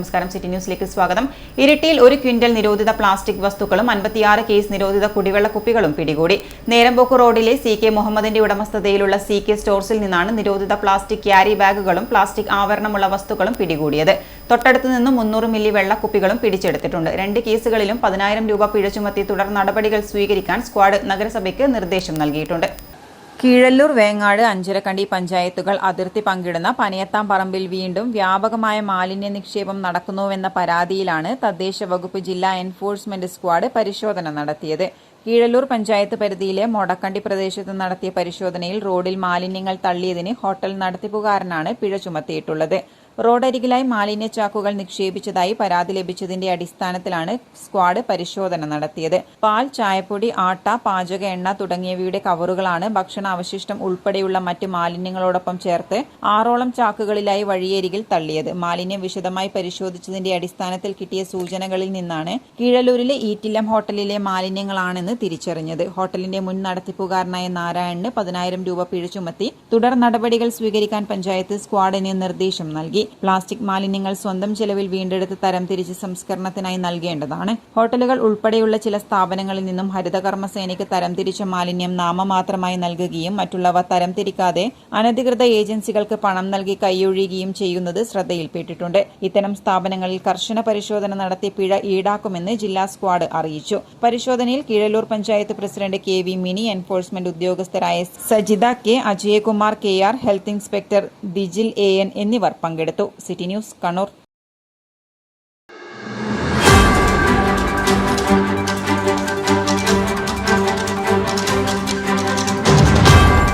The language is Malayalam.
നമസ്കാരം. സിറ്റി ന്യൂസിലേക്ക് സ്വാഗതം. ഇരിട്ടിയിൽ ഒരു ക്വിന്റൽ നിരോധിത പ്ലാസ്റ്റിക് വസ്തുക്കളും അൻപത്തിയാറ് കേസ് നിരോധിത കുടിവെള്ള കുപ്പികളും പിടികൂടി. നേരമ്പോക്ക് റോഡിലെ സി കെ മുഹമ്മദിന്റെ ഉടമസ്ഥതയിലുള്ള സി കെ സ്റ്റോഴ്സിൽ നിന്നാണ് നിരോധിത പ്ലാസ്റ്റിക് ക്യാരി ബാഗുകളും പ്ലാസ്റ്റിക് ആവരണമുള്ള വസ്തുക്കളും പിടികൂടിയത്. തൊട്ടടുത്ത് നിന്നും മുന്നൂറ് മില്ലി വെള്ളക്കുപ്പികളും പിടിച്ചെടുത്തിട്ടുണ്ട്. രണ്ട് കേസുകളിലും പതിനായിരം രൂപ പിഴ ചുമത്തി തുടർ നടപടികൾ സ്വീകരിക്കാൻ സ്ക്വാഡ് നഗരസഭയ്ക്ക് നിർദ്ദേശം നൽകിയിട്ടുണ്ട്. കീഴല്ലൂർ വേങ്ങാട് അഞ്ചരക്കണ്ടി പഞ്ചായത്തുകൾ അതിർത്തി പങ്കിടുന്ന പനയത്താം പറമ്പിൽ വീണ്ടും വ്യാപകമായ മാലിന്യ നിക്ഷേപം നടക്കുന്നുവെന്ന പരാതിയിലാണ് തദ്ദേശ വകുപ്പ് ജില്ലാ എൻഫോഴ്സ്മെന്റ് സ്ക്വാഡ് പരിശോധന നടത്തിയത്. കീഴല്ലൂർ പഞ്ചായത്ത് പരിധിയിലെ മൊടക്കണ്ടി പ്രദേശത്ത് നടത്തിയ പരിശോധനയിൽ റോഡിൽ മാലിന്യങ്ങൾ തള്ളിയതിന് ഹോട്ടൽ നടത്തിപ്പുകാരനാണ് പിഴ ചുമത്തിയിട്ടുള്ളത്. റോഡരികിലായി മാലിന്യ ചാക്കുകൾ നിക്ഷേപിച്ചതായി പരാതി ലഭിച്ചതിന്റെ അടിസ്ഥാനത്തിലാണ് സ്ക്വാഡ് പരിശോധന നടത്തിയത്. പാൽ ചായപ്പൊടി ആട്ട പാചക എണ്ണ തുടങ്ങിയവയുടെ കവറുകളാണ് ഭക്ഷണ അവശിഷ്ടം ഉൾപ്പെടെയുള്ള മറ്റ് മാലിന്യങ്ങളോടൊപ്പം ചേർത്ത് ആറോളം ചാക്കുകളിലായി വഴിയരികിൽ തള്ളിയത്. മാലിന്യം വിശദമായി പരിശോധിച്ചതിന്റെ അടിസ്ഥാനത്തിൽ കിട്ടിയ സൂചനകളിൽ നിന്നാണ് കീഴലൂരിലെ ഈറ്റില്ലം ഹോട്ടലിലെ മാലിന്യങ്ങളാണെന്ന് തിരിച്ചറിഞ്ഞത്. ഹോട്ടലിന്റെ മുൻ നടത്തിപ്പുകാരനായ നാരായണന് പതിനായിരം രൂപ പിഴ ചുമത്തി തുടർ നടപടികൾ സ്വീകരിക്കാൻ പഞ്ചായത്ത് സ്ക്വാഡിന് നിർദ്ദേശം നൽകി. പ്ലാസ്റ്റിക് മാലിന്യങ്ങൾ സ്വന്തം ചെലവിൽ വീണ്ടെടുത്ത് തരംതിരിച്ച് സംസ്കരണത്തിനായി നൽകേണ്ടതാണ്. ഹോട്ടലുകൾ ഉൾപ്പെടെയുള്ള ചില സ്ഥാപനങ്ങളിൽ നിന്നും ഹരിതകർമ്മസേനയ്ക്ക് തരംതിരിച്ച മാലിന്യം നാമമാത്രമായി നൽകുകയും മറ്റുള്ളവ തരംതിരിക്കാതെ അനധികൃത ഏജൻസികൾക്ക് പണം നൽകി കൈയൊഴിയുകയും ചെയ്യുന്നത് ശ്രദ്ധയിൽപ്പെട്ടിട്ടുണ്ട്. ഇത്തരം സ്ഥാപനങ്ങളിൽ കർശന പരിശോധന നടത്തി പിഴ ഈടാക്കുമെന്ന് ജില്ലാ സ്ക്വാഡ് അറിയിച്ചു. പരിശോധനയിൽ Keezhallur panchayat president K V Mini enforcement ഉദ്യോഗസ്ഥരായ Sajitha K Ajayakumar K R health inspector Dijil A N എന്നിവർ പങ്കെടുത്തു. City news Kannur.